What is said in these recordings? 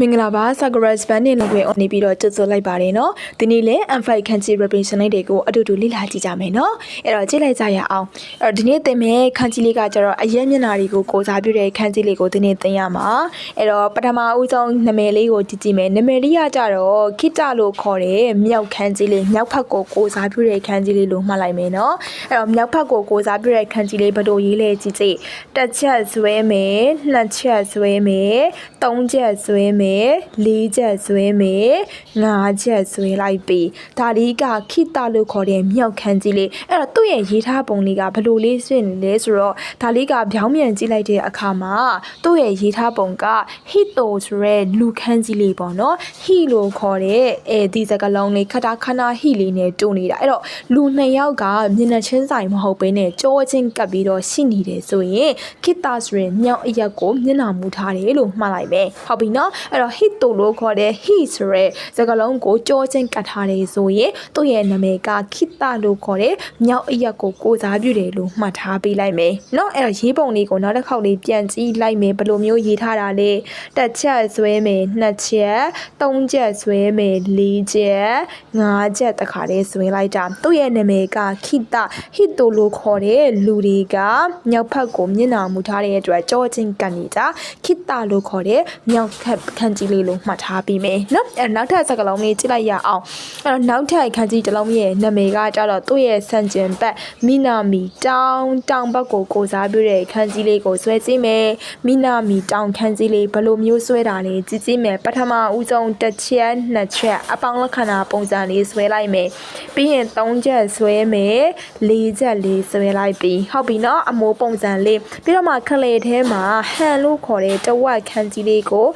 မင်္ဂလာပါ Sakura Span နဲ့လည်းဝင်နေပြီးတော့ကြိုဆိုလိုက်ပါတယ်နော်ဒီနေ့လည်း M5 ခန်းကြီး representation လေးတွေကိုအတူတူလေ့လာကြည့်ကြမယ်နော်အဲ့တော့ကြည့်လိုက်ကြရအောင်အဲ့တော့ဒီနေ့သင်မယ့်ခန်းကြီးလေးကကျတော့အရက်မျက်နှာတွေကိုကိုစားပြုတဲ့ခန်းကြီးလေးကိုဒီနေ့သင်ရမှာအဲ့တော့ပထမဦးဆုံးနာမည်လေးကိုကြည့်ကြည့်မယ်နာမည်လေးကကျတော့ခိတလို့ခေါ်တဲ့မြောက်ခန်းကြီးလေးမြောက်ဖက်ကိုကိုစားပြုတဲ့ခန်းကြီးလေးလို့မှတ်လိုက်မယ်နော်အဲ့တော့မြောက်ဖက်ကိုကိုစားပြုတဲ့ခန်းကြီးလေးဘယ်လိုရေးလဲကြည့်ကြည့်တစ်ချက်ဆွဲမယ်နှစ်ချက်ဆွဲမယ်သုံးချက်ဆွဲမယ်လေးချက်ဆွဲမယ်ငါးချက်ဆွဲလိုက်ပြီဒါလေးကခိတလို့ခေါ်တဲ့မြောက်ခန်းကြီးလေးအဲ့တော့သူ့ရဲ့ရေးထားပုံလေးကဘယ်လိုလေးဖြစ်နေလဲဆိုတော့ဒါလေးကဗျောင်းမြန်ကြည့်လိုက်တဲ့အခါမှာသူ့ရဲ့ရေးထားပုံကဟီတိုဆိုရဲလူခန်းကြီးလေးပေါ့နော်ဟီလို့ခေါ်တဲ့အဲဒီစကလုံးလေးခတာခနာဟီလေးနဲ့တူနေတာအဲ့တော့လူနှစ်ယောက်ကမျက်နှာချင်းဆိုင်မဟုတ်ဘဲနဲ့ကြောချင်းကပ်ပြီးတော့ရှိနေတယ်ဆိုရင်ခိတဆိုရင်မြောက်အရက်ကိုမျက်နှာမူထားတယ်လို့မှတ်လိုက်မယ်ဟုတ်ပြီနော်အဲ့တော့ဟီတိုလို့ခေါ်တဲ့ဟီဆိုရဲစကလုံးကိုကြောချင်းကပ်ထားတယ်ဆိုရင်သူ့ရဲ့နာမည်ကခိတလို့ခေါ်တဲ့မြောက်အရက်ကိုကိုစားပြုတယ်လို့မှတ်ထားပေးလိုက်မယ်နော်အဲ့တော့ရေးပုံလေးကိုနောက်တစ်ခေါက်လေးပြန်ကြည့်လိုက်မယ်ဘယ်လိုမျိုးရေးထားတာလဲတစ်ချက်ဆွဲမယ်နှစ်ချက်သုံးချက်ဆွဲမယ်လေးချက်ငါးချက်တခါလေးဆွဲလိုက်တာသူ့ရဲ့နာမည်ကခိတဟစ်တိုလို့ခေါ်တဲ့လူတွေကမြောက်ဖက်ကိုမျက်နှာမူထားတဲ့အတွက်ကြောချင်းကန်နေကြခိတလို့ခေါ်တဲ့မြောက်ခက်ခန်းကြီးလေးလို့မှတ်ထားပြီးမယ်နော်အဲ့နောက်ထပ်စကားလုံးလေးကြည့်လိုက်ရအောင်အဲ့တော့နောက်ထပ်ခန်းကြီးတစ်လုံးရဲ့နာမည်ကကြတော့သူ့ရဲ့ဆန်ကျင်ဘက်မိနာမီတောင်တောင်ဘက်ကိုကိုစားပြုတဲ့ခန်းကြီးလေးကိုဆွဲကြည့်မယ်မိနာမီတောင်ခန်းကြီးလေးဘယ်လိုမျိုးဆွဲတာလဲကြည့်ကြည့်မယ်ပထမဦးဆုံးတစ်ချက်နှစ်ချက်အပေါင်းလက္ခဏာပုံစံလေးဆွဲလိုက်မယ်ပြီးရင်သုံးချက်ဆွဲမယ်လေးချက်လေးဆွဲလိုက်ပြီးဟုတ်ပြီနော်အမိုးပုံစံလေးပြီးတော့မှခလေထဲမှာဟန်လို့ခေါ်တဲ့တဝက်ခန်းကြီးလေးကို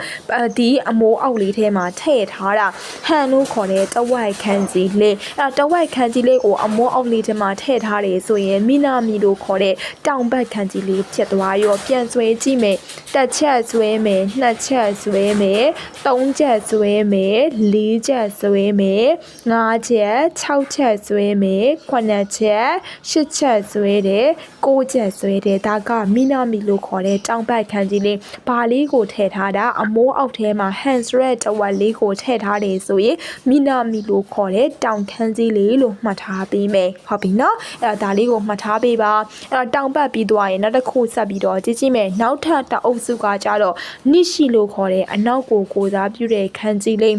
ဒီအမိုးအောက်လေးထဲမှာထည့်ထားတာဟန်လို့ခေါ်တဲ့တဝက်ခန်းကြီးလေးအဲတဝက်ခန်းကြီးလေးကိုအမိုးအောက်လေးထဲမှာထည့်ထားတယ်ဆိုရင်မိနာမီလို့ခေါ်တဲ့တောင်ဘက်ခန်းကြီးလေးဖြစ်သွားရောပြန်ဆွဲကြည့်မယ်တစ်ချက်ဆွဲမယ်နှစ်ချက်ဆွဲမယ်သုံးချက်ဆွဲမယ်လေးချက်ဆွဲမယ်ငါးချက်၆ချက်ဆွဲမယ်ခုနှစ်ချက်ရှစ်ချက်ဆွဲတယ်ကိုးချက်ဆွဲတယ်ဒါကမိနာမီလို့ခေါ်တဲ့တောင်ဘက်ခန်းကြီးလေးဘာလေးကိုထည့်ထားတာအမိုးအောက်ထဲမှာ hands red တဝက်လေးကိုထည့်ထားတယ်ဆိုရင်မိနာမီလို့ခေါ်တဲ့တောင်ခန်းကြီးလေးလို့မှတ်ထားပေးမယ်ဟုတ်ပြီနော်အဲ့တော့ဒါလေးကိုမှတ်ထားပေးပါအဲ့တော့တောင်ဘက်ပြီးသွားရင်နောက်တစ်ခုဆက်ပြီးတော့ကြည့်ကြည့်မယ်နောက်ထပ်တအုပ်စုကကြတော့နိရှိလို့ခေါ်တဲ့အနောက်ကိုကိုစားပြုတဲ့ခန်းကြီးလေး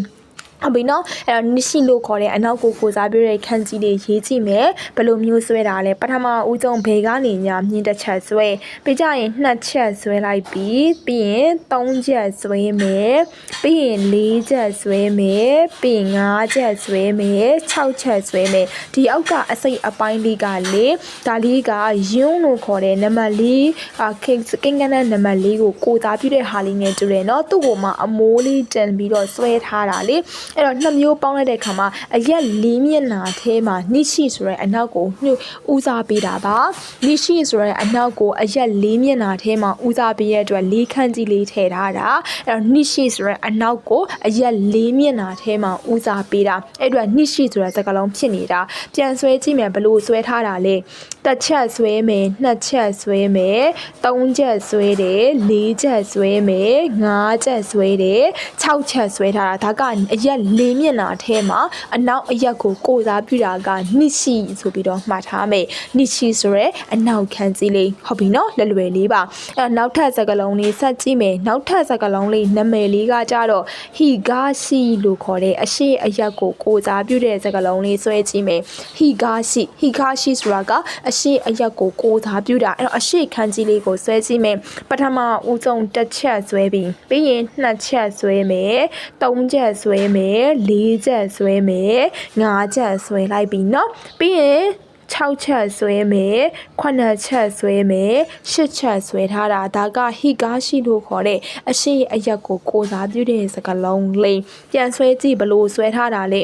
ဟုတ်ပြီနော်အဲ့တော့နရှိလို့ခေါ်တဲ့အနောက်ကိုကိုစားပြတဲ့ခန်းကြီးလေးရေးကြည့်မယ်ဘယ်လိုမျိုးဆွဲတာလဲပထမဦးဆုံးဘေကနေညာမြင်းတစ်ချက်ဆွဲပြီးကြရင်နှစ်ချက်ဆွဲလိုက်ပြီးပြီးရင်သုံးချက်ဆွဲမယ်ပြီးရင်လေးချက်ဆွဲမယ်ပြီးရင်ငါးချက်ဆွဲမယ်၆ချက်ဆွဲမယ်ဒီအောက်ကအစိတ်အပိုင်းလေးကလေဒါလေးကယွန်းလို့ခေါ်တဲ့နံပါတ်လေးအခင်းကင်းကန်းတဲ့နံပါတ်လေးကိုကိုစားပြတဲ့ဟာလေးနဲ့တူတယ်နော်သူ့ကိုမှအမိုးလေးတန်ပြီးတော့ဆွဲထားတာလေအဲ့တော့နှစ်မျိုးပေါင်းလိုက်တဲ့အခါမှာအရက်လေးမျက်နှာထဲမှာနိရှိဆိုတဲ့အနောက်ကိုညှို့ဦးစားပေးတာပါနိရှိဆိုတဲ့အနောက်ကိုအရက်လေးမျက်နှာထဲမှာဦးစားပေးရတဲ့အတွက်လေးခန်းကြီးလေးထည့်ထားတာအဲ့တော့နိရှိဆိုတဲ့အနောက်ကိုအရက်လေးမျက်နှာထဲမှာဦးစားပေးတာအဲ့အတွက်နိရှိဆိုတဲ့စကားလုံးဖြစ်နေတာပြန်ဆွဲကြည့်မယ်ဘလို့ဆွဲထားတာလဲတစ်ချက်ဆွဲမယ်နှစ်ချက်ဆွဲမယ်သုံးချက်ဆွဲတယ်လေးချက်ဆွဲမယ်ငါးချက်ဆွဲတယ်၆ချက်ဆွဲထားတာဒါကအရက်လေးမျက်နှာထဲမှာအနောက်အရက်ကိုကိုစားပြတာကနိရှိဆိုပြီးတော့မှားထားမယ်နိရှိဆိုရဲအနောက်ခန်းကြီးလေးဟုတ်ပြီနော်လွယ်လွယ်လေးပါအဲနောက်ထပ်စကားလုံးလေးဆက်ကြည့်မယ်နောက်ထပ်စကားလုံးလေးနာမည်လေးကကြတော့ဟီဂါရှိလို့ခေါ်တဲ့အရှိအရက်ကိုကိုစားပြတဲ့စကားလုံးလေးဆွဲကြည့်မယ်ဟီဂါရှိဟီဂါရှိဆိုတာကအရှိအရက်ကိုကိုစားပြတာအဲ့တော့အရှိခန်းကြီးလေးကိုဆွဲကြည့်မယ်ပထမဦးဆုံးတစ်ချက်ဆွဲပြီးပြီးရင်နှစ်ချက်ဆွဲမယ်သုံးချက်ဆွဲမယ်လေးချက်ဆွဲမယ်ငါးချက်ဆွဲလိုက်ပြီเนาะပြီးရင်6ချက်ဆွဲမယ်9ချက်ဆွဲမယ်10ချက်ဆွဲထားတာဒါကဟီကားရှိလို့ခေါ်တဲ့အရှိအရက်ကိုကိုစားပြုတဲ့စကားလုံးလေးပြန်ဆွဲကြည့်ဘလို့ဆွဲထားတာလေ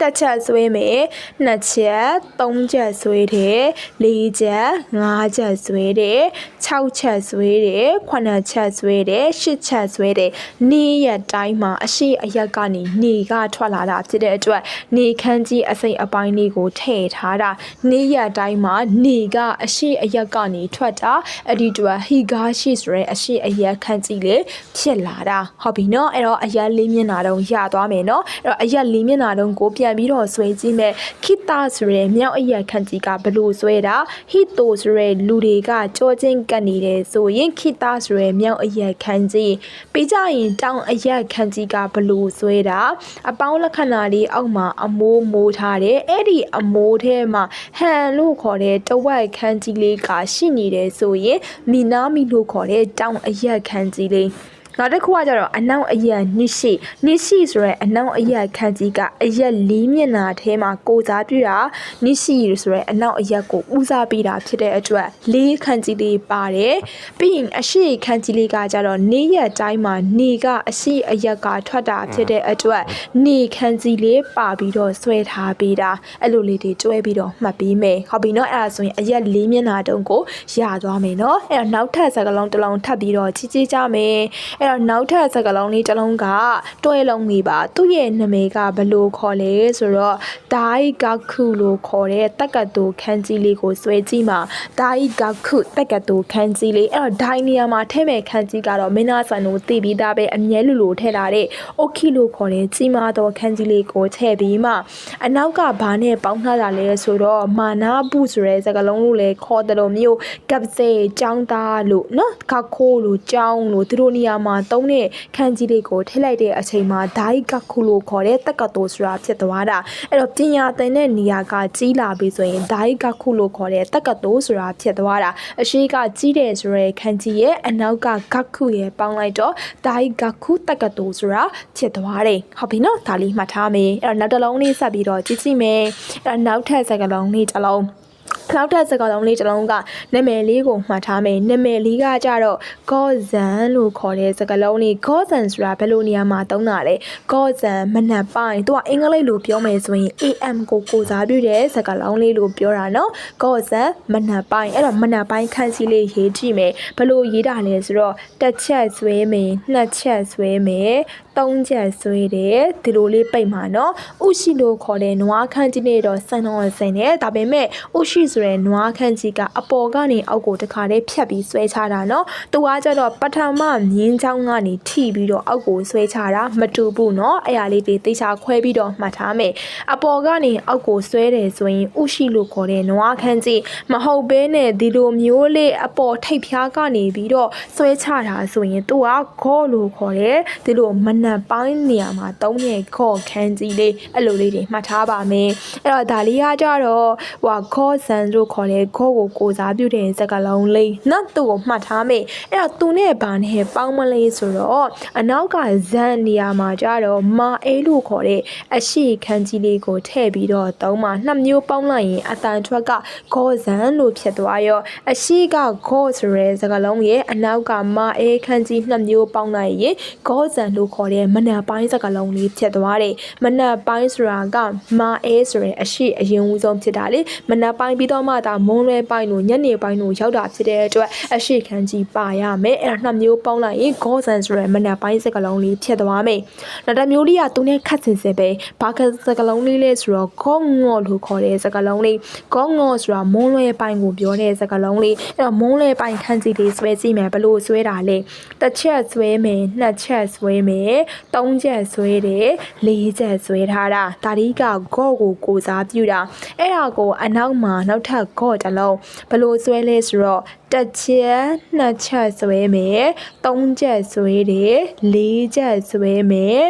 တစ်ချက်ဆွဲမယ်နှစ်ချက်သုံးချက်ဆွဲတယ်လေးချက်ငါးချက်ဆွဲတယ်6ချက်ဆွဲတယ်9ချက်ဆွဲတယ်10ချက်ဆွဲတယ်နေ့ရက်တိုင်းမှာအရှိအရက်ကနေနေကထွက်လာတာဖြစ်တဲ့အတွက်နေခန်းကြီးအစိမ်အပိုင်းလေးကိုထည့်ထားတာနေ့ရက်တိုင်းမှာနေကအရှိအရက်ကနေထွက်တာအဲ့ဒီအတွက်ဟီဂါရှိဆိုတဲ့အရှိအရက်ခန်းကြီးလေးဖြစ်လာတာဟုတ်ပြီနော်အဲ့တော့အရက်လေးမျက်နှာတုံးရသွားမယ်နော်အဲ့တော့အရက်လေးမျက်နှာတုံးကိုပြန်ပြီးတော့ဆွဲကြည့်မယ်ခိတဆိုတဲ့မြောက်အရက်ခန်းကြီးကဘလို့ဆွဲတာဟီတိုဆိုတဲ့လူတွေကကြောချင်းကတ်နေတယ်ဆိုရင်ခိတဆိုတဲ့မြောက်အရက်ခန်းကြီးပြီးကြရင်တောင်အရက်ခန်းကြီးကဘလို့ဆွဲတာအပေါင်းလက္ခဏာလေးအောက်မှာအမိုးမိုးထားတယ်အဲ့ဒီအမိုးထဲမှာဟန်လို့ခေါ်တဲ့တဝက်ခန်းကြီးလေးကရှိနေတယ်ဆိုရင်မီနာမီလို့ခေါ်တဲ့တောင်အရက်ခန်းကြီးလေး နောက်တစ်ခုကကျတော့အနောက်အရက်နိရှိနိရှိဆိုရဲအနောက်အရက်ခန်းကြီးကအရက်လေးမျက်နှာထဲမှာကိုစားပြတာနိရှိဆိုရဲအနောက်အရက်ကိုဦးစားပေးတာဖြစ်တဲ့အတွက်လေးခန်းကြီးလေးပါတယ်ပြီးရင်အရှိခန်းကြီးလေးကကျတော့နေရက်တိုင်းမှာနေကအရှိအရက်ကထွက်တာဖြစ်တဲ့အတွက်နေခန်းကြီးလေးပါပြီးတော့ဆွဲထားပေးတာအဲ့လိုလေးတွေတွဲပြီးတော့မှတ်ပေးမယ်ဟုတ်ပြီနော်အဲ့ဒါဆိုရင်အရက်လေးမျက်နှာတုံးကိုရသွားမယ်နော်အဲ့တော့နောက်ထပ်စကလုံးတစ်လုံးထပ်ပြီးတော့ချီချီကြမယ်အဲ့တော့နောက်ထပ်စကလုံးလေးတစ်လုံးကတွဲလုံးလေးပါသူ့ရဲ့နာမည်ကဘယ်လိုခေါ်လဲဆိုတော့ဒိုင်ဂခုလို့ခေါ်တဲ့တက်ကတူခန်းကြီးလေးကိုဆွဲကြည့်မှာဒိုင်ဂခုတက်ကတူခန်းကြီးလေးအဲ့တော့ဒိုင်နေရာမှာထဲမဲ့ခန်းကြီးကတော့မင်းသားဆန်ကိုသိပြီးသားပဲအမြဲလူလိုထည့်လာတဲ့အိုခီလို့ခေါ်တဲ့ကြီးမားသောခန်းကြီးလေးကိုထည့်ပြီးမှအနောက်ကဘာနဲ့ပေါင်းထားတာလဲဆိုတော့မာနာပုဆိုတဲ့စကားလုံးလို့လည်းခေါ်တယ်လို့မျိုးကပ်စေចောင်းသားလို့နော်ခခိုးလို့ចောင်းလို့သူတို့နေရာမှာသုံးတဲ့ခန်းကြီးလေးကိုထည့်လိုက်တဲ့အချိန်မှာဒိုင်ကခုလို့ခေါ်တဲ့တက်ကတိုဆိုတာဖြစ်သွားတာအဲ့တော့ပညာသင်တဲ့နေရာကကြီးလာပြီဆိုရင်ဒိုင်ကခုလို့ခေါ်တဲ့တက်ကတိုဆိုတာဖြစ်သွားတာအရှိကကြီးတယ်ဆိုရဲခန်းကြီးရဲ့အနောက်ကဂခုရဲ့ပေါင်းလိုက်တော့ဒိုင်ဂခုတက်ကတိုဆိုတာဖြစ်သွားတယ်ဟုတ်ပြီနော်ဒါလေးမှတ်ထားမယ်အဲ့တော့နောက်တစ်လုံးလေးဆက်ပြီးတော့ကြည့်ကြည့်မယ်အဲ့တော့နောက်ထပ်စကားလုံးလေးတစ်လုံး နောက်ထပ်စကားလုံးလေးတစ်လုံးကနာမည်လေးကိုမှတ်ထားမယ်နာမည်လေးကကြတော့ Gozan လို့ခေါ်တဲ့စကားလုံးလေး Gozan ဆိုတာဘယ်လိုနေရာမှာသုံးတာလဲ Gozan မနက်ပိုင်းသူကအင်္ဂလိပ်လိုပြောမယ်ဆိုရင် AM ကိုကိုစားပြုတဲ့စကားလုံးလေးလို့ပြောတာနော် Gozan မနက်ပိုင်းအဲ့တော့မနက်ပိုင်းခန်းစီလေးရေးကြည့်မယ်ဘယ်လိုရေးတာလဲဆိုတော့တစ်ချက်ဆွဲမယ်နှစ်ချက်ဆွဲမယ် သုံးချက်ဆွဲတယ်ဒီလိုလေးပိတ်မှာနော်ဥရှိလို့ခေါ်တဲ့နွားခန်းကြီးနဲ့တော့ဆန်တော့ဆန်တယ်ဒါပေမဲ့ဥရှိဆိုတဲ့နွားခန်းကြီးကအပေါ်ကနေအောက်ကိုတခါတည်းဖြတ်ပြီးဆွဲချတာနော်သူကကြတော့ပထမမြင်းချောင်းကနေထိပြီးတော့အောက်ကိုဆွဲချတာမတူဘူးနော်အဲ့ဟာလေးတွေသေချာခွဲပြီးတော့မှတ်ထားမယ်အပေါ်ကနေအောက်ကိုဆွဲတယ်ဆိုရင်ဥရှိလို့ခေါ်တဲ့နွားခန်းကြီးမဟုတ်ဘဲနဲ့ဒီလိုမျိုးလေးအပေါ်ထိပ်ဖျားကနေပြီးတော့ဆွဲချတာဆိုရင်သူကခေါ်လို့ခေါ်တယ်ဒီလိုမနက်ပိုင်းနေရာမှာသုံးတဲ့ခေါ်ခန်းကြီးလေးအဲ့လိုလေးတွေမှတ်ထားပါမယ်အဲ့တော့ဒါလေးကကြတော့ဟိုခေါ်ဆန်လို့ခေါ်တဲ့ခေါ်ကိုကိုစားပြုတဲ့စကားလုံးလေးနော်သူ့ကိုမှတ်ထားမယ်အဲ့တော့သူနဲ့ဘာနဲ့ပေါင်းမလဲဆိုတော့အနောက်ကဇန်နေရာမှာကြတော့မာအေးလို့ခေါ်တဲ့အရှိခန်းကြီးလေးကိုထည့်ပြီးတော့သုံးမှာနှစ်မျိုးပေါင်းလိုက်ရင်အတန်ထွက်ကခေါ်ဇန်လို့ဖြစ်သွားရောအရှိကခေါ်ဆိုရဲစကားလုံးရဲ့အနောက်ကမာအေးခန်းကြီးနှစ်မျိုးပေါင်းလိုက်ရင်ခေါ်ဇန်လို့ခေါ်တဲ့မနက်ပိုင်းစကားလုံးလေးဖြစ်သွားတယ်မနက်ပိုင်းဆိုတာကမာအေးဆိုရဲအရှိအရင်ဦးဆုံးဖြစ်တာလေမနက်ပိုင်းပြီးတော့မှဒါမွန်းလွဲပိုင်းလို့ညနေပိုင်းလို့ရောက်တာဖြစ်တဲ့အတွက်အရှိခန်းကြီးပါရမယ်အဲ့ဒါနှစ်မျိုးပေါင်းလိုက်ရင်ခေါ်ဇန်ဆိုရဲမနက်ပိုင်းစကားလုံးလေးဖြစ်သွားမယ်နောက်တစ်မျိုးလေးကသူနဲ့ခတ်စင်စင်ပဲဘာကစကားလုံးလေးလဲဆိုတော့ခေါငေါ့လို့ခေါ်တဲ့စကားလုံးလေးခေါငေါ့ဆိုတာမွန်းလွဲပိုင်းကိုပြောတဲ့စကားလုံးလေးအဲ့တော့မွန်းလွဲပိုင်းခန်းကြီးလေးဆွဲကြည့်မယ်ဘလို့ဆွဲတာလဲတစ်ချက်ဆွဲမယ်နှစ်ချက်ဆွဲမယ်သုံးချက်ဆွဲတယ်လေးချက်ဆွဲထားတာဒါဒီကဂေါ့ကိုကိုစားပြုတာအဲ့ဒါကိုအနောက်မှာနောက်ထပ်ဂေါ့တစ်လုံးဘလို့ဆွဲလဲဆိုတော့ တစ်ချက်နှစ်ချက်ဆွဲမယ်သုံးချက်ဆွဲတယ်လေးချက်ဆွဲမယ်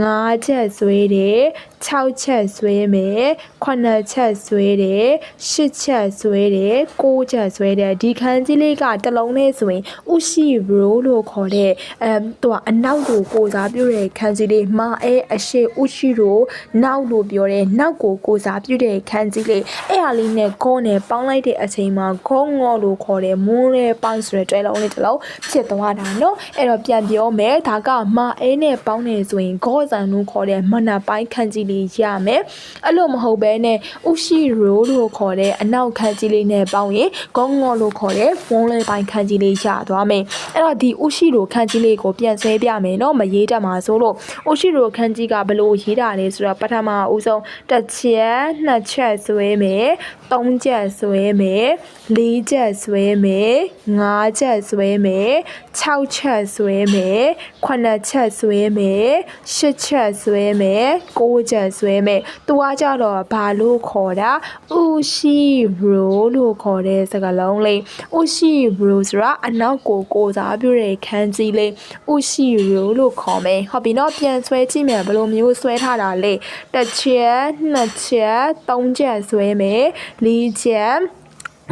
ငါးချက်ဆွဲတယ်6ချက်ဆွဲမယ်9ချက်ဆွဲတယ်10ချက်ဆွဲတယ်9ချက်ဆွဲတယ်ဒီခန်းကြီးလေးကတစ်လုံးနဲ့ဆိုရင်ဥရှိရိုးလို့ခေါ်တဲ့အဲသူကအနောက်ကိုကိုစားပြုတဲ့ခန်းကြီးလေးမာအဲအရှိဥရှိရိုးနောက်လို့ပြောတဲ့နောက်ကိုကိုစားပြုတဲ့ခန်းကြီးလေးအဲ့ဟာလေးနဲ့ခေါနဲ့ပေါင်းလိုက်တဲ့အချိန်မှာခေါငေါ့လို့ခေါ်တဲ့မမိုးနဲ့ပေါင်းဆိုတဲ့တွဲလုံးလေးတစ်လုံးဖြစ်သွားတာနော်အဲ့တော့ပြန်ပြောမယ်ဒါကမအဲနဲ့ပေါင်းနေဆိုရင်ဂေါ်ဆန်လို့ခေါ်တဲ့မနပိုင်းခန့်ကြီးလေးရမယ်အဲ့လိုမဟုတ်ဘဲနဲ့ဥရှိရိုးလို့ခေါ်တဲ့အနောက်ခန့်ကြီးလေးနဲ့ပေါင်းရင်ဂေါငေါ်လို့ခေါ်တဲ့ဝုံးလေးပိုင်းခန့်ကြီးလေးရသွားမယ်အဲ့တော့ဒီဥရှိရိုးခန့်ကြီးလေးကိုပြန်ဆွဲပြမယ်နော်မရေးတတ်မှာဆိုလို့ဥရှိရိုးခန့်ကြီးကဘလို့ရေးတာလဲဆိုတော့ပထမအဦးဆုံးတစ်ချက်နှစ်ချက်ဆွဲမယ်သုံးချက်ဆွဲမယ်လေးချက်ဆွဲမယ်ငါးချက်ဆွဲမယ်6ချက်ဆွဲမယ်9ချက်ဆွဲမယ်10ချက်ဆွဲမယ်9ချက်ဆွဲမယ်သူကကြတော့ဘာလို့ခေါ်တာဥရှိရိုလို့ခေါ်တဲ့စကားလုံးလေးဥရှိရိုဆိုတာအနောက်ကိုကိုစားပြုတဲ့ခန်းကြီးလေးဥရှိရိုလို့ခေါ်မယ်ဟုတ်ပြီနော်ပြန်ဆွဲကြည့်မယ်ဘယ်လိုမျိုးဆွဲထားတာလဲတစ်ချက်နှစ်ချက်သုံးချက်ဆွဲမယ်လေးချက်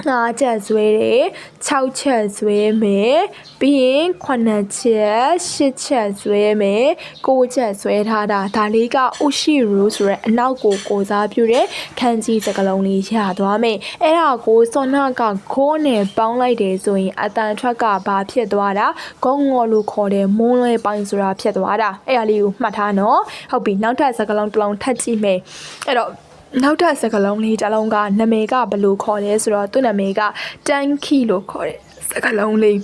ငါးချက်ဆွဲတယ်6ချက်ဆွဲမယ်ပြီးရင်9ချက်10ချက်ဆွဲမယ်9ချက်ဆွဲထားတာဒါလေးကဥရှိရူဆိုရဲအနောက်ကိုကိုစားပြုတဲ့ခန်းကြီးစကလုံးလေးရသွားမယ်အဲ့ဒါကိုစောနာကခိုးနဲ့ပေါင်းလိုက်တယ်ဆိုရင်အတန်ထွက်ကဘာဖြစ်သွားတာဂုံငေါ်လို့ခေါ်တဲ့မုန်းလွဲပိုင်းဆိုတာဖြစ်သွားတာအဲ့ဒါလေးကိုမှတ်ထားနော်ဟုတ်ပြီနောက်ထပ်စကလုံးတစ်လုံးထပ်ကြည့်မယ်အဲ့တော့ နောက်ထပ်စကလုံးလေးတစ်လုံးကနာမည်ကဘယ်လိုခေါ်လဲဆိုတော့သူ့နာမည်ကတန်ခီလို့ခေါ်တဲ့စကလုံးလေး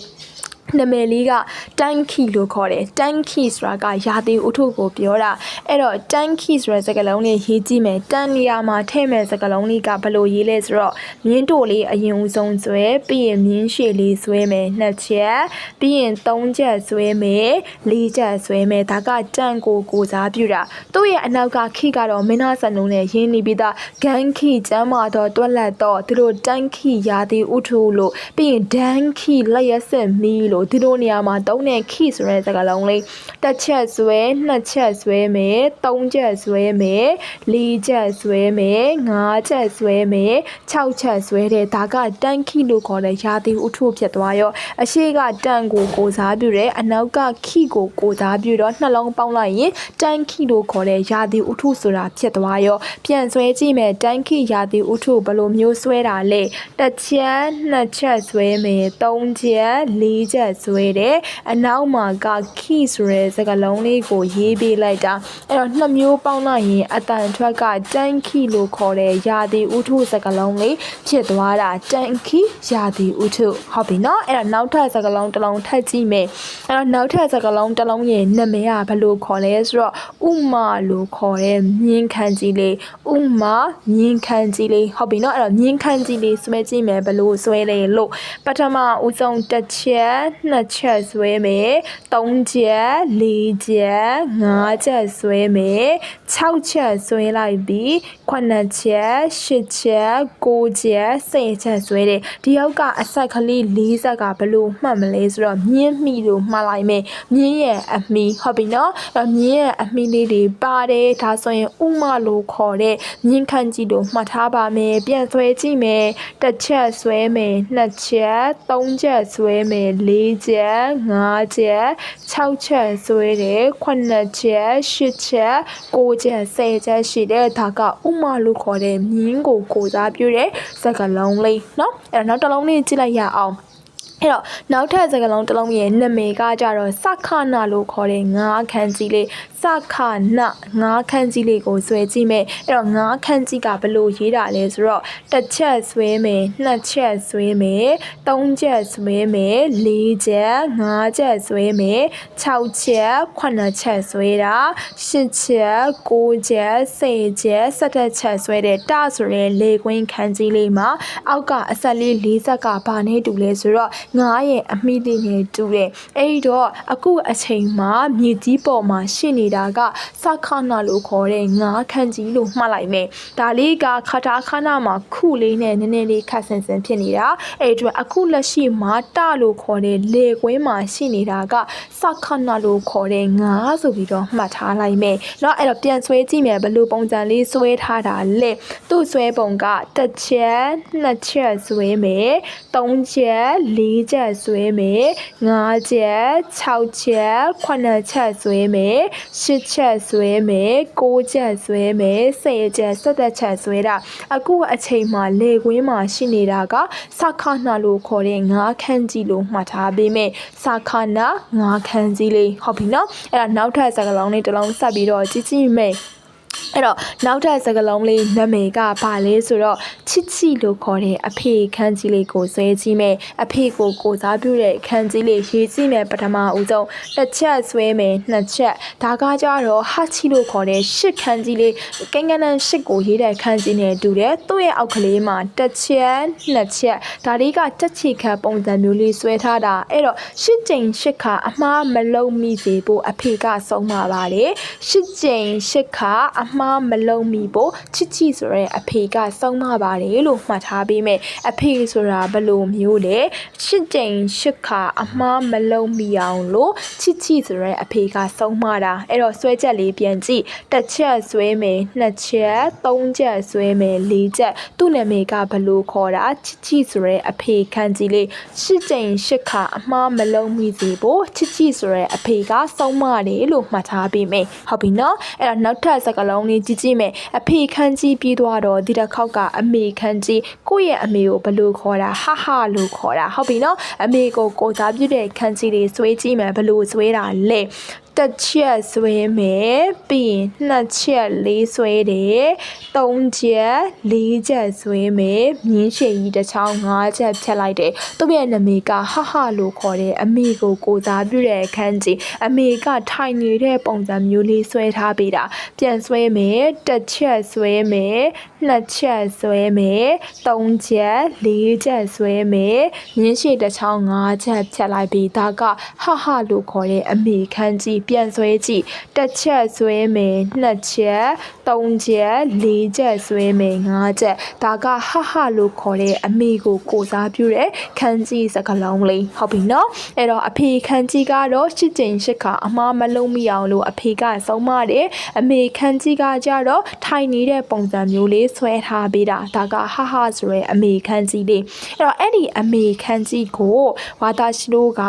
နာမည်လေးကတန်ခီလို့ခေါ်တယ်တန်ခီဆိုတာကရာသီဥတုကိုပြောတာအဲ့တော့တန်ခီဆိုတဲ့စကားလုံးလေးရေးကြည့်မယ်တန်နေရာမှာထည့်မဲ့စကားလုံးလေးကဘယ်လိုရေးလဲဆိုတော့မြင်းတို့လေးအရင်ဦးဆုံးဆွဲပြီးရင်မြင်းရှည်လေးဆွဲမယ်နှစ်ချက်ပြီးရင်သုံးချက်ဆွဲမယ်လေးချက်ဆွဲမယ်ဒါကတန်ကိုကိုစားပြုတာသူ့ရဲ့အနောက်ကခိကတော့မင်းသားစံနှုံးနဲ့ရင်းနေပြီးသားဂန်ခိကျမ်းမာတော့တွက်လက်တော့သူတို့တန်ခိရာသီဥတုလို့ပြီးရင်ဒန်ခိလက်ရဆက်မီလို့ဒီလိုနေရာမှာသုံးတဲ့ခိဆိုတဲ့စကားလုံးလေးတစ်ချက်ဆွဲနှစ်ချက်ဆွဲမယ်သုံးချက်ဆွဲမယ်လေးချက်ဆွဲမယ်ငါးချက်ဆွဲမယ်၆ချက်ဆွဲတဲ့ဒါကတန်ခိလို့ခေါ်တဲ့ရာသီဥတုဖြစ်သွားရောအရှိကတန်ကိုကိုစားပြုတယ်အနောက်ကခိကိုကိုစားပြုတော့နှလုံးပေါင်းလိုက်ရင်တန်ခိလို့ခေါ်တဲ့ရာသီဥတုဆိုတာဖြစ်သွားရောပြန်ဆွဲကြည့်မယ်တန်ခိရာသီဥတုဘယ်လိုမျိုးဆွဲတာလဲတစ်ချက်နှစ်ချက်ဆွဲမယ်သုံးချက်လေးချက်ဆွဲတယ်အနောက်မှာကခိဆိုတဲ့စကားလုံးလေးကိုရေးပေးလိုက်တာအဲ့တော့နှစ်မျိုးပေါင်းလိုက်ရင်အတန်ထွက်ကတန်ခိလို့ခေါ်တဲ့ရာသီဥတုစကားလုံးလေးဖြစ်သွားတာတန်ခိရာသီဥတုဟုတ်ပြီနော်အဲ့တော့နောက်ထပ်စကားလုံးတစ်လုံးထပ်ကြည့်မယ်အဲ့တော့နောက်ထပ်စကားလုံးတစ်လုံးရဲ့နာမည်ကဘယ်လိုခေါ်လဲဆိုတော့ဥမာလို့ခေါ်တဲ့မြင်းခန်းကြီးလေးဥမာမြင်းခန်းကြီးလေးဟုတ်ပြီနော်အဲ့တော့မြင်းခန်းကြီးလေးဆွဲကြည့်မယ်ဘယ်လိုဆွဲလဲလို့ပထမဦးဆုံးတစ်ချက်နှစ်ချက်ဆွဲမယ်သုံးချက်လေးချက်ငါးချက်ဆွဲမယ်6ချက်ဆွဲလိုက်ပြီး9ချက်10ချက်9ချက်10ချက်ဆွဲတယ်ဒီယောက်ကအဆက်ကလေး40ကဘယ်လိုမှတ်မလဲဆိုတော့မြင်းမိလို့မှတ်လိုက်မယ်မြင်းရဲ့အမီဟုတ်ပြီနော်အဲ့တော့မြင်းရဲ့အမီလေးတွေပါတယ်ဒါဆိုရင်ဥမလို့ခေါ်တဲ့မြင်းခန့်ကြီးလို့မှတ်ထားပါမယ်ပြန်ဆွဲကြည့်မယ်တစ်ချက်ဆွဲမယ်နှစ်ချက်သုံးချက်ဆွဲမယ်လေချက်ငါးချက်6ချက်ဆွဲတယ်9ချက်10ချက်9ချက်10ချက်ရှိတယ်ဒါကဥမလို့ခေါ်တဲ့မြင်းကိုကိုစားပြုတဲ့စကားလုံးလေးเนาะအဲ့တော့နောက်တစ်လုံးလေးကြည့်လိုက်ရအောင် အဲ့တော့နောက်ထပ်စကားလုံးတစ်လုံးရဲ့နာမည်ကကြတော့စခနာလို့ခေါ်တဲ့ငါးခန်းကြီးလေးစခနာငါးခန်းကြီးလေးကိုဆွဲကြည့်မယ်အဲ့တော့ငါးခန်းကြီးကဘယ်လိုရေးတာလဲဆိုတော့တစ်ချက်ဆွဲမယ်နှစ်ချက်ဆွဲမယ်သုံးချက်ဆွဲမယ်လေးချက်ငါးချက်ဆွဲမယ်6ချက်9ချက်ဆွဲတာ10ချက်9ချက်10ချက်17ချက်ဆွဲတဲ့တဆိုတဲ့လေကွင်းခန်းကြီးလေးမှာအောက်ကအဆက်လေး40ကဘာနဲ့တူလဲဆိုတော့ငါးရဲ့အမိလေးနဲ့တူတယ်အဲ့ဒီတော့အခုအချိန်မှာမြေကြီးပေါ်မှာရှိနေတာကစခနာလို့ခေါ်တဲ့ငါးခန်းကြီးလို့မှတ်လိုက်မယ်ဒါလေးကခတာခနာမှာခုလေးနဲ့နည်းနည်းလေးခတ်ဆင်ဆင်ဖြစ်နေတာအဲ့ဒီအတွက်အခုလက်ရှိမှာတလို့ခေါ်တဲ့လေကွင်းမှာရှိနေတာကစခနာလို့ခေါ်တဲ့ငါးဆိုပြီးတော့မှတ်ထားလိုက်မယ်เนาะအဲ့တော့ပြန်ဆွဲကြည့်မယ်ဘယ်လိုပုံစံလေးဆွဲထားတာလဲသူ့ဆွဲပုံကတစ်ချက်နှစ်ချက်ဆွဲမယ်သုံးချက်လေး ချက်ဆွဲမယ်5ချက်6ချက်9ချက်ဆွဲမယ်10ချက်ဆွဲမယ်9ချက်ဆွဲမယ်10ချက်17ချက်ဆွဲတာအခုအချိန်မှာလေကွင်းမှာရှိနေတာကစခနာလို့ခေါ်တဲ့5ခန်းကြီးလို့မှတ်ထားပေးမယ်စခနာ5ခန်းကြီးလေးဟုတ်ပြီနော်အဲ့ဒါနောက်ထပ်စကားလုံးလေးတစ်လုံးဆက်ပြီးတော့ကြည့်ကြည့်မယ် အဲ့တော့နောက်ထပ်စကားလုံးလေးနာမည်ကဘာလဲဆိုတော့ချစ်ချီလို့ခေါ်တဲ့အဖေခန်းကြီးလေးကိုဆွဲကြည့်မယ်အဖေကိုကိုစားပြုတဲ့ခန်းကြီးလေးရေးကြည့်မယ်ပထမဦးဆုံးတစ်ချက်ဆွဲမယ်နှစ်ချက်ဒါကကြတော့ဟာချီလို့ခေါ်တဲ့ရှစ်ခန်းကြီးလေးကင်းကနန်းရှစ်ကိုရေးတဲ့ခန်းကြီးနဲ့တူတယ်သူ့ရဲ့အောက်ကလေးမှာတစ်ချက်နှစ်ချက်ဒါလေးကတက်ချီခတ်ပုံစံမျိုးလေးဆွဲထားတာအဲ့တော့ရှစ်ကြိမ်ရှစ်ခါအမှားမလုံးမိစေဖို့အဖေကဆုံးပါပါတယ်ရှစ်ကြိမ်ရှစ်ခါအမှားမလုံးမိဖို့ချစ်ချီဆိုရဲအဖေကဆုံးမပါတယ်လို့မှတ်ထားပေးမယ်အဖေဆိုတာဘယ်လိုမျိုးလဲရှစ်ကြိမ်ရှစ်ခါအမှားမလုံးမိအောင်လို့ချစ်ချီဆိုရဲအဖေကဆုံးမတာအဲ့တော့ဆွဲချက်လေးပြန်ကြည့်တစ်ချက်ဆွဲမယ်နှစ်ချက်သုံးချက်ဆွဲမယ်လေးချက်သူ့နာမည်ကဘယ်လိုခေါ်တာချစ်ချီဆိုရဲအဖေခန်းကြီးလေးရှစ်ကြိမ်ရှစ်ခါအမှားမလုံးမိစေဖို့ချစ်ချီဆိုရဲအဖေကဆုံးမတယ်လို့မှတ်ထားပေးမယ်ဟုတ်ပြီနော်အဲ့တော့နောက်ထပ်စကားလုံးလေးကြည့်ကြည့်မယ်အဖေခန်းကြီးပြီးသွားတော့ဒီတစ်ခေါက်ကအမေခန်းကြီးကိုယ့်ရဲ့အမေကိုဘယ်လိုခေါ်တာဟဟလို့ခေါ်တာဟုတ်ပြီနော်အမေကိုကိုစားပြုတဲ့ခန်းကြီးလေးဆွဲကြည့်မယ်ဘယ်လိုဆွဲတာလဲတစ်ချက်ဆွဲမယ်ပြီးရင်နှစ်ချက်လေးဆွဲတယ်သုံးချက်လေးချက်ဆွဲမယ်မြင်းရှည်ကြီးတစ်ချောင်းငါးချက်ဖြတ်လိုက်တယ်သူ့ရဲ့နာမည်ကဟဟလို့ခေါ်တယ်အမေကိုကိုစားပြုတဲ့အခန်းကြီးအမေကထိုင်နေတဲ့ပုံစံမျိုးလေးဆွဲထားပေးတာပြန်ဆွဲမယ်တစ်ချက်ဆွဲမယ်နှစ်ချက်ဆွဲမယ်သုံးချက်လေးချက်ဆွဲမယ်မြင်းရှည်တစ်ချောင်းငါးချက်ဖြတ်လိုက်ပြီးဒါကဟဟလို့ခေါ်တဲ့အမေခန်းကြီးပြန်ဆွဲကြည့်တစ်ချက်ဆွဲမယ်နှစ်ချက်သုံးချက်လေးချက်ဆွဲမယ်ငါးချက်ဒါကဟဟလို့ခေါ်တဲ့အမေကိုကိုစားပြုတဲ့ခန်းကြီးစကလုံးလေးဟုတ်ပြီနော်အဲ့တော့အဖေခန်းကြီးကတော့ရှစ်ကြိမ်ရှစ်ခါအမှားမလုံးမိအောင်လို့အဖေကဆုံးမတယ်အမေခန်းကြီးကကြတော့ထိုင်နေတဲ့ပုံစံမျိုးလေးဆွဲထားပေးတာဒါကဟဟဆိုရဲအမေခန်းကြီးလေးအဲ့တော့အဲ့ဒီအမေခန်းကြီးကိုဝါတာရှိတို့က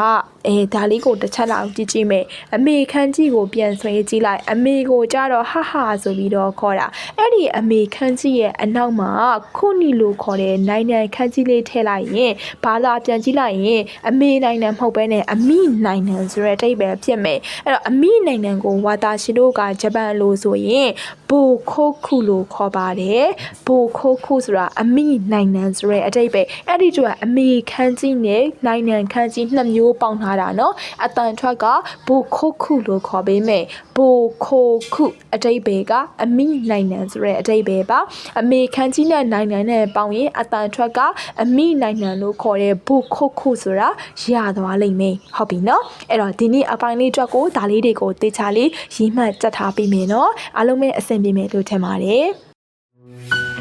အဲဒါလေးကိုတစ်ချက်လောက်ကြည့်ကြည့်မယ်အမေခန်းကြီးကိုပြန်ဆွဲကြည့်လိုက်အမေကိုကြတော့ဟဟဆိုပြီးတော့ခေါ်တာအဲ့ဒီအမေခန်းကြီးရဲ့အနောက်မှာခုနီလို့ခေါ်တဲ့နိုင်ငံခန်းကြီးလေးထည့်လိုက်ရင်ဘာသာပြန်ကြည့်လိုက်ရင်အမေနိုင်ငံမဟုတ်ဘဲနဲ့အမိနိုင်ငံဆိုတဲ့အတိတ်ပဲဖြစ်မယ်အဲ့တော့အမိနိုင်ငံကိုဝါတာရှိတို့ကဂျပန်လို့ဆိုရင် ဘိုခိုခုလို့ခေါ်ပါတယ်ဘိုခိုခုဆိုတာအမိနိုင်ငံဆိုတဲ့အတိတ်ပဲအဲ့ဒီတူကအမေခန်းကြီးနဲ့နိုင်ငံခန်းကြီးနှစ်မျိုးပေါင်းထားတာနော်အတန်ထွက်ကဘိုခိုခုလို့ခေါ်ပေမဲ့ဘိုခိုခုအတိတ်ပဲကအမိနိုင်ငံဆိုတဲ့အတိတ်ပဲပါအမေခန်းကြီးနဲ့နိုင်ငံနဲ့ပေါင်းရင်အတန်ထွက်ကအမိနိုင်ငံလို့ခေါ်တဲ့ဘိုခိုခုဆိုတာရသွားလိမ့်မယ်ဟုတ်ပြီနော်အဲ့တော့ဒီနေ့အပိုင်းလေးအတွက်ကိုဒါလေးတွေကိုတေချာလေးရီမှတ်ချက်ထားပြီးမယ်နော်အားလုံးပဲအဆင်ပေးမယ်လို့ထင်ပါတယ်။